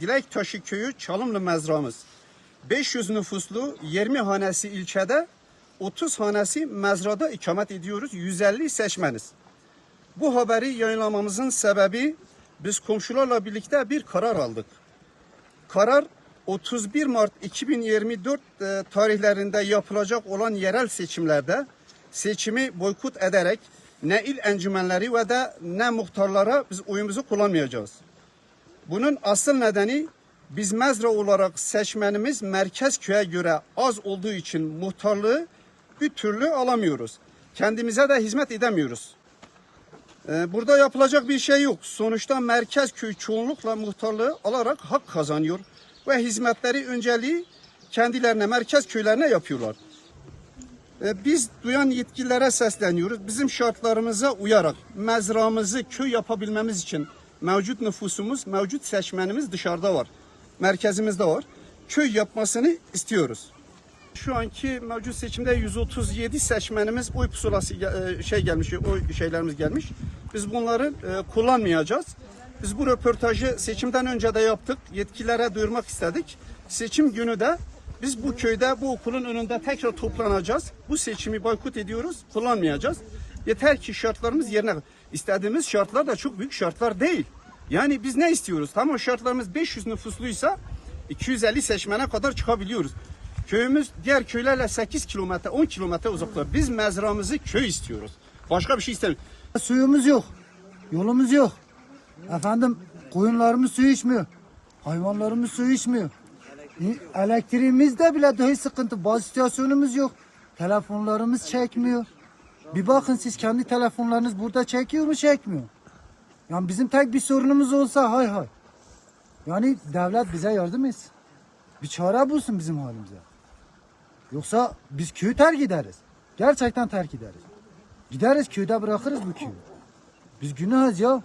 Dilektaşı köyü Çalımlı mezramız. 500 nüfuslu 20 hanesi ilçede 30 hanesi mezrada ikamet ediyoruz. 150 seçmeniz. Bu haberi yayınlamamızın sebebi biz komşularla birlikte bir karar aldık. Karar 31 Mart 2024 e, tarihlerinde yapılacak olan yerel seçimlerde seçimi boykot ederek ne il encümenleri ve de ne muhtarlara biz oyumuzu kullanmayacağız. Bunun asıl nedeni biz mezra olarak seçmenimiz merkez köye göre az olduğu için muhtarlığı bir türlü alamıyoruz. Kendimize de hizmet edemiyoruz. Ee, Burada yapılacak bir şey yok. Sonuçta merkez köy çoğunlukla muhtarlığı alarak hak kazanıyor ve hizmetleri önceliği kendilerine merkez köylerine yapıyorlar. Ee, Biz duyan yetkililere sesleniyoruz. Bizim şartlarımıza uyarak mezramızı köy yapabilmemiz için mevcut nüfusumuz, mevcut seçmenimiz dışarıda var. Merkezimizde var. Köy yapmasını istiyoruz. Şu anki mevcut seçimde 137 seçmenimiz oy pusulası e, şey gelmiş, oy şeylerimiz gelmiş. Biz bunları e, kullanmayacağız. Biz bu röportajı seçimden önce de yaptık. Yetkililere duyurmak istedik. Seçim günü de biz bu köyde bu okulun önünde tekrar toplanacağız. Bu seçimi boykot ediyoruz, kullanmayacağız. Yeter ki şartlarımız yerine istediğimiz şartlar da çok büyük şartlar değil. Yani biz ne istiyoruz? Tamam şartlarımız 500 nüfusluysa 250 seçmene kadar çıkabiliyoruz. Köyümüz diğer köylerle 8 kilometre 10 kilometre uzakta. Biz mezramızı köy istiyoruz. Başka bir şey istemiyoruz. Suyumuz yok. Yolumuz yok. Efendim koyunlarımız su içmiyor. Hayvanlarımız su içmiyor. Elektriğimizde bile dahi sıkıntı. Bazı istasyonumuz yok. Telefonlarımız çekmiyor. Bir bakın siz kendi telefonlarınız burada çekiyor mu çekmiyor. Yani bizim tek bir sorunumuz olsa hay hay. Yani devlet bize yardım etsin. Bir çare bulsun bizim halimize. Yoksa biz köyü terk ederiz. Gerçekten terk ederiz. Gideriz köyde bırakırız bu köyü. Biz günahız ya.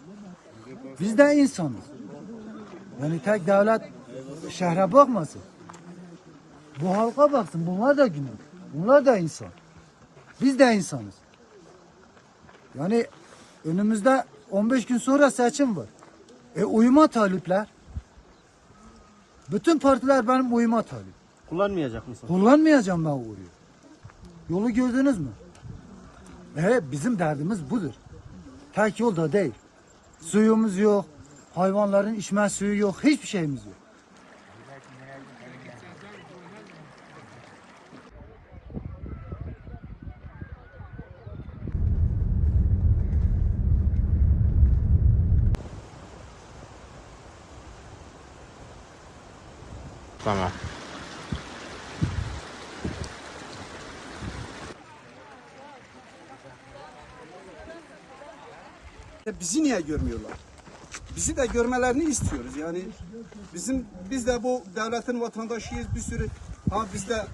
Biz de insanız. Yani tek devlet şehre bakmasın. Bu halka baksın. Bunlar da günah. Bunlar da insan. Biz de insanız. Yani önümüzde 15 gün sonra seçim var. E uyuma talipler. Bütün partiler benim uyuma talip. Kullanmayacak mısın? Kullanmayacağım ben oyu. Yolu gördünüz mü? E bizim derdimiz budur. Tek yol da değil. Suyumuz yok, hayvanların içme suyu yok, hiçbir şeyimiz yok. Tamam. Bizi niye görmüyorlar? Bizi de görmelerini istiyoruz. Yani bizim biz de bu devletin vatandaşıyız. Bir sürü ha bizde